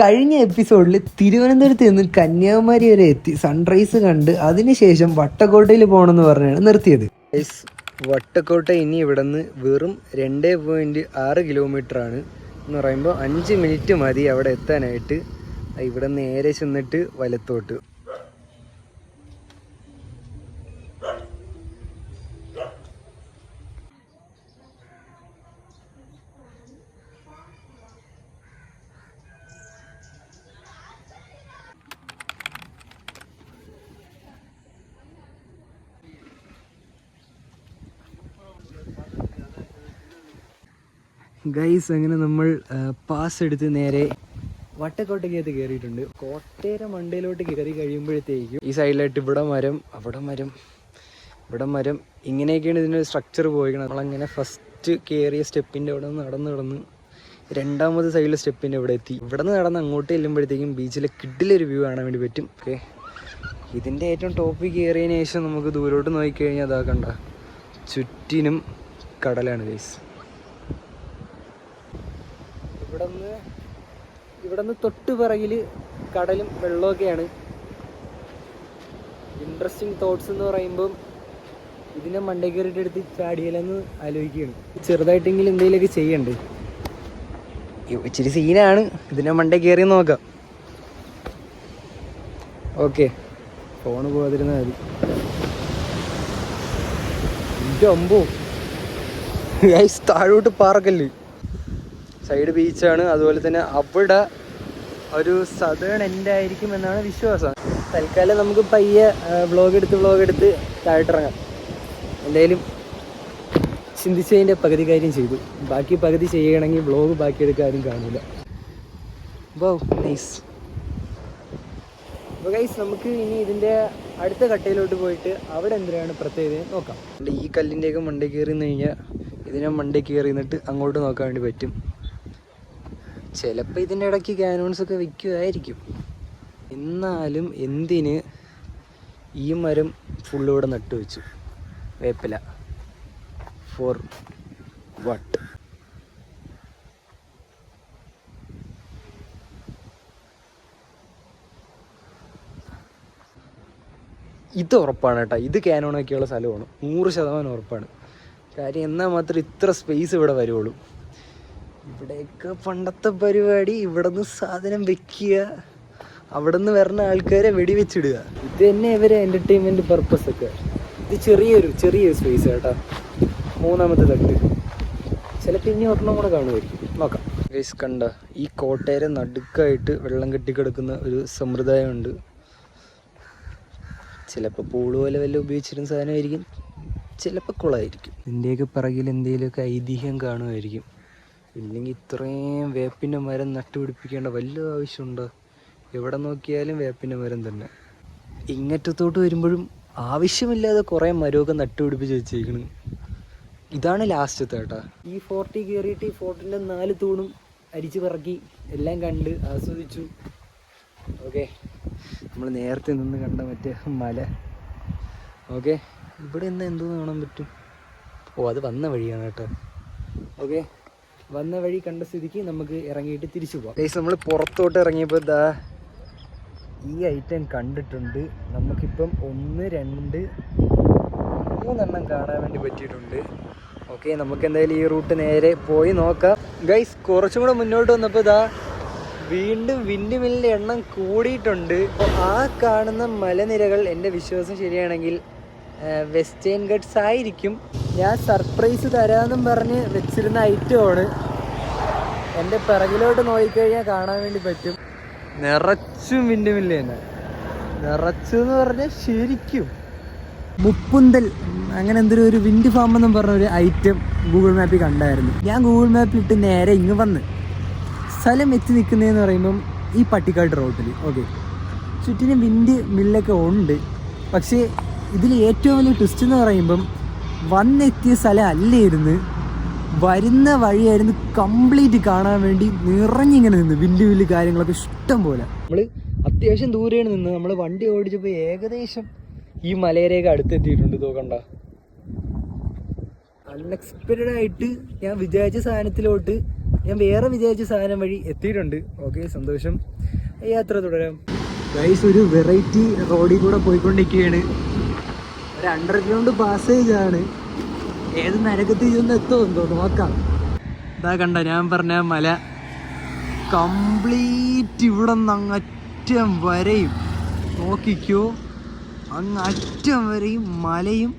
കഴിഞ്ഞ എപ്പിസോഡിൽ തിരുവനന്തപുരത്ത് നിന്ന് കന്യാകുമാരി വരെ എത്തി. സൺറൈസ് കണ്ട് അതിനുശേഷം വട്ടക്കോട്ടയിൽ പോകണമെന്ന് പറഞ്ഞാണ് നിർത്തിയത്. വട്ടക്കോട്ട ഇനി ഇവിടെ നിന്ന് വെറും രണ്ട് പോയിന്റ് ആറ് കിലോമീറ്റർ ആണ്. എന്ന് പറയുമ്പോൾ അഞ്ച് മിനിറ്റ് മതി അവിടെ എത്താനായിട്ട്. ഇവിടെ നേരെ ചെന്നിട്ട് വലത്തോട്ട്. ഗൈസ് അങ്ങനെ നമ്മൾ പാസ് എടുത്ത് നേരെ വട്ടക്കോട്ടയ്ക്കകത്ത് കയറിയിട്ടുണ്ട് കോട്ടേര മണ്ടയിലോട്ട് കയറി കഴിയുമ്പോഴത്തേക്കും ഈ സൈഡിലായിട്ട് ഇവിടെ മരം അവിടെ മരം ഇവിടെ മരം ഇങ്ങനെയൊക്കെയാണ് ഇതിന്റെ സ്ട്രക്ചർ പോയിരിക്കുന്നത് നമ്മളങ്ങനെ ഫസ്റ്റ് കയറിയ സ്റ്റെപ്പിന്റെ അവിടെ നിന്ന് നടന്ന് നടന്ന് രണ്ടാമത് സൈഡിലെ സ്റ്റെപ്പിന്റെ ഇവിടെ എത്തി. ഇവിടെ നിന്ന് നടന്ന് അങ്ങോട്ട് ചെല്ലുമ്പോഴത്തേക്കും ബീച്ചിലെ കിഡിലൊരു വ്യൂ കാണാൻ വേണ്ടി പറ്റും. ഓക്കെ ഇതിന്റെ ഏറ്റവും ടോപ്പിൽ കയറിയതിന് ശേഷം നമുക്ക് ദൂരോട്ട് നോക്കിക്കഴിഞ്ഞാൽ അതാ കണ്ട ചുറ്റിനും കടലാണ് ഗൈസ് ഇവിടുന്ന് ഇവിടുന്ന് തൊട്ട് പിറകിൽ കടലും വെള്ളമൊക്കെയാണ് ഇൻട്രസ്റ്റിംഗ് തോട്ട്സ് എന്ന് പറയുമ്പം ഇതിനെ മണ്ടേ കയറിയിട്ട് എടുത്ത് ചാടിയാലെന്ന് ആലോചിക്കുകയാണ്. ചെറുതായിട്ടെങ്കിലും എന്തെങ്കിലുമൊക്കെ ചെയ്യണ്ടേ? ഇച്ചിരി സീനാണ്. ഇതിനെ മണ്ടേ കയറി നോക്കാം. ഓക്കെ. ഫോണ് പോകാതിരുന്നാൽ മതി. എന്റെ അമ്പോ. താഴോട്ട് പാറക്കല്ല്. സൈഡ് ബീച്ചാണ് അതുപോലെ തന്നെ അവിടെ ഒരു സദേൺ എൻഡ് ആയിരിക്കും എന്നാണ് വിശ്വാസം. തൽക്കാലം നമുക്ക് പയ്യെ വ്ളോഗ് എടുത്ത് വ്ളോഗ് എടുത്ത് താഴോട്ടിറങ്ങാം. എന്തായാലും ചിന്തിച്ചതിന്റെ പകുതി കാര്യം ചെയ്തു. ബാക്കി പകുതി ചെയ്യണമെങ്കിൽ വ്ളോഗ് ബാക്കി എടുക്കാനും കാണില്ല. ബോ നൈസ് അപ്പോൾ ഗൈസ് നമുക്ക് ഇനി ഇതിന്റെ അടുത്ത കട്ടയിലോട്ട് പോയിട്ട് അവിടെ എന്തിനാണ് പ്രത്യേകത നോക്കാം. ഈ കല്ലിന്റെയൊക്കെ മണ്ടേ കയറി നിന്ന് കഴിഞ്ഞാൽ ഇതിനെ മണ്ടേ കയറി നിന്നിട്ട് അങ്ങോട്ട് നോക്കാൻ വേണ്ടി പറ്റും. ചിലപ്പോൾ ഇതിന്റെ ഇടയ്ക്ക് ക്യാനോൺസ് ഒക്കെ വിൽക്കുമായിരിക്കും എന്നാലും എന്തിന് ഈ മരം ഫുള്ളിവിടെ നട്ടുവെച്ചു നട്ടു വെച്ചു? വേപ്പില. ഫോർ വട്ട് ഇത് ഉറപ്പാണ് കേട്ടോ. ഇത് ക്യാനോണൊക്കെയുള്ള സ്ഥലമാണ്. നൂറ് ശതമാനം ഉറപ്പാണ്. കാര്യം എന്നാൽ മാത്രം ഇത്ര സ്പേസ് ഇവിടെ വരുള്ളൂ ഇവിടെയൊക്കെ പണ്ടത്തെ പരിപാടി ഇവിടെ നിന്ന് സാധനം വെക്കുക അവിടെ നിന്ന് വരുന്ന ആൾക്കാരെ വെടിവെച്ചിടുക. ഇത് തന്നെ ഇവരെ എന്റർടൈൻമെന്റ് പർപ്പസ് ഒക്കെ. ഇത് ചെറിയൊരു ചെറിയൊരു സ്പേസ് കേട്ടോ. മൂന്നാമത്തെ തട്ട്. ചിലപ്പോൾ ഇനി ഒരെണ്ണം കൂടെ കാണുമായിരിക്കും. നോക്കാം. ഗൈസ് കണ്ട? ഈ കോട്ടയുടെ നടുക്കായിട്ട് വെള്ളം കെട്ടിക്കിടക്കുന്ന ഒരു സമ്പ്രദായമുണ്ട്. ചിലപ്പോൾ പൂൾ പോലെ വല്ല ഉപയോഗിച്ചിരുന്ന സാധനമായിരിക്കും. ചിലപ്പോൾ കുളമായിരിക്കും. ഇതിന്റെയൊക്കെ പിറകിൽ എന്തെങ്കിലുമൊക്കെ ഐതിഹ്യം കാണുമായിരിക്കും. ഇല്ലെങ്കിൽ ഇത്രയും വേപ്പിന്റെ മരം നട്ടുപിടിപ്പിക്കേണ്ട വല്ല ആവശ്യമുണ്ടോ? എവിടെ നോക്കിയാലും വേപ്പിന്റെ മരം തന്നെ. ഇങ്ങറ്റത്തോട്ട് വരുമ്പോഴും ആവശ്യമില്ലാതെ കുറേ മരമൊക്കെ നട്ടുപിടിപ്പിച്ച് വെച്ചേക്കണ്. ഇതാണ് ലാസ്റ്റത്തെ കേട്ടോ. ഈ ഫോർട്ടി കയറിയിട്ട് ഈ ഫോർട്ടിന്റെ നാല് തൂണും അരിച്ചു പറക്കി എല്ലാം കണ്ട് ആസ്വദിച്ചു. ഓക്കെ. നമ്മൾ നേരത്തെ നിന്ന് കണ്ട മറ്റേ മല. ഓക്കെ. ഇവിടെ നിന്ന് എന്തോ കാണാൻ പറ്റും? ഓ അത് വന്ന വഴിയാണ് കേട്ടോ. ഓക്കെ. വന്ന വഴി കണ്ട സ്ഥിതിക്ക് നമുക്ക് ഇറങ്ങിയിട്ട് തിരിച്ചു പോകാം നമ്മൾ പുറത്തോട്ട് ഇറങ്ങിയപ്പോൾ ഇതാ ഈ ഐറ്റം കണ്ടിട്ടുണ്ട്. നമുക്കിപ്പം ഒന്ന് രണ്ട് മൂന്നെണ്ണം കാണാൻ വേണ്ടി പറ്റിയിട്ടുണ്ട്. ഓക്കെ നമുക്ക് എന്തായാലും ഈ റൂട്ട് നേരെ പോയി നോക്കാം. ഗൈസ് കുറച്ചും കൂടെ മുന്നോട്ട് വന്നപ്പോൾ ഇതാ വീണ്ടും വിൻഡുമില്ലിന്റെ എണ്ണം കൂടിയിട്ടുണ്ട്. അപ്പോൾ ആ കാണുന്ന മലനിരകൾ എന്റെ വിശ്വാസം ശരിയാണെങ്കിൽ വെസ്റ്റേൺ ഗഡ്സ് ആയിരിക്കും. ഞാൻ സർപ്രൈസ് തരാമെന്നും പറഞ്ഞ് വെച്ചിരുന്ന ഐറ്റമാണ് എന്റെ പിറകിലോട്ട് നോക്കിക്കഴിഞ്ഞാൽ കാണാൻ വേണ്ടി പറ്റും. നിറച്ചും വിൻഡുമില്ല തന്നെ നിറച്ചു എന്ന് പറഞ്ഞാൽ ശരിക്കും. മുപ്പുന്തൽ അങ്ങനെ എന്തൊരു ഒരു വിൻഡ് ഫാം എന്നും പറഞ്ഞ ഒരു ഐറ്റം ഗൂഗിൾ മാപ്പിൽ കണ്ടായിരുന്നു. ഞാൻ ഗൂഗിൾ മാപ്പിൽ ഇട്ട് നേരെ ഇങ്ങ് വന്ന്. സ്ഥലം എത്തി നിൽക്കുന്നതെന്ന് പറയുമ്പം ഈ പട്ടിക്കാട് റോട്ടിൽ ഓക്കെ ചുറ്റിനും വിൻഡ് മില്ലൊക്കെ ഉണ്ട്. പക്ഷേ ഇതിൽ ഏറ്റവും വലിയ ട്വിസ്റ്റ് എന്ന് പറയുമ്പം വന്നെത്തിയ സ്ഥലം അല്ലായിരുന്നു വരുന്ന വഴിയായിരുന്നു കംപ്ലീറ്റ് കാണാൻ വേണ്ടി നിറഞ്ഞിങ്ങനെ നിന്ന് വില്ല് വില്ല് കാര്യങ്ങളൊക്കെ ഇഷ്ടം പോലെ. നമ്മൾ അത്യാവശ്യം ദൂരെയാണ് നിന്ന് നമ്മൾ വണ്ടി ഓടിച്ചപ്പോൾ ഏകദേശം ഈ മലയരയൊക്കെ അടുത്തെത്തിയിട്ടുണ്ട് തോക്കണ്ട അൺഎക്സ്പെക്റ്റഡ് ആയിട്ട് ഞാൻ വിചാരിച്ച സാധനത്തിലോട്ട് ഞാൻ വേറെ വിചാരിച്ച സാധനം വഴി എത്തിയിട്ടുണ്ട്. ഓക്കെ സന്തോഷം. യാത്ര തുടരാം. ഗൈസ് ഒരു വെറൈറ്റി റോഡിൽ കൂടെ പോയിക്കൊണ്ടിരിക്കുകയാണ്. ഒരു അണ്ടർഗ്രൗണ്ട് പാസേജ് ആണ് ഏത് നരകത്തിൽ ചെന്ന് എത്തുമെന്തോ നോക്കാം. ഇതാ കണ്ട ഞാൻ പറഞ്ഞ മല കംപ്ലീറ്റ് ഇവിടെ നിന്ന് അങ്ങറ്റം വരെയും നോക്കിക്കോ. അങ്ങ് അറ്റം വരെയും മലയും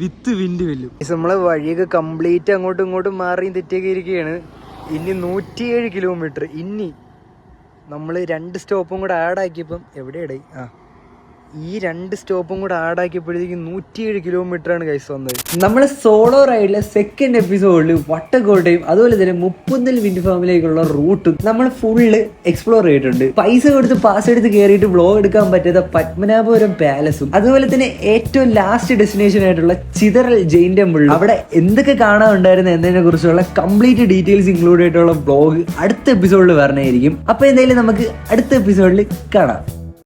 വിത്ത് വിൻഡ് വെല്ലും. നമ്മളെ വഴിയൊക്കെ കംപ്ലീറ്റ് അങ്ങോട്ടും ഇങ്ങോട്ടും മാറിയും തെറ്റിയൊക്കെ ഇരിക്കുകയാണ്. ഇനി നൂറ്റിയേഴ് കിലോമീറ്റർ ഇനി നമ്മൾ രണ്ട് സ്റ്റോപ്പും കൂടെ ആഡ് ആക്കിയപ്പം എവിടെയാടേ ആ. ഈ രണ്ട് സ്റ്റോപ്പും കൂടെ ആഡ് ആക്കിയപ്പോഴത്തേക്കും നൂറ്റിയേഴ് കിലോമീറ്റർ ആണ് കൈസ് വന്നത്. നമ്മൾ സോളോ റൈഡിലെ സെക്കൻഡ് എപ്പിസോഡിൽ വട്ടക്കോട്ടയും അതുപോലെ തന്നെ മുപ്പുന്നൽ വിൻഡ് ഫാമിലേക്കുള്ള റൂട്ടും നമ്മൾ ഫുള്ള് എക്സ്പ്ലോർ ചെയ്തിട്ടുണ്ട്. പൈസ കൊടുത്ത് പാസ് എടുത്ത് കയറിയിട്ട് വ്ലോഗ് എടുക്കാൻ പറ്റാത്ത പത്മനാഭപുരം പാലസും അതുപോലെ തന്നെ ഏറ്റവും ലാസ്റ്റ് ഡെസ്റ്റിനേഷൻ ആയിട്ടുള്ള ചിതറൽ ജെയിൻ ടെമ്പിൾ അവിടെ എന്തൊക്കെ കാണാനുണ്ടായിരുന്നു എന്നതിനെ കുറിച്ചുള്ള കംപ്ലീറ്റ് ഡീറ്റെയിൽസ് ഇൻക്ലൂഡ് ആയിട്ടുള്ള വ്ലോഗ് അടുത്ത എപ്പിസോഡിൽ വരണമായിരിക്കും അപ്പൊ എന്തായാലും നമുക്ക് അടുത്ത എപ്പിസോഡിൽ കാണാം.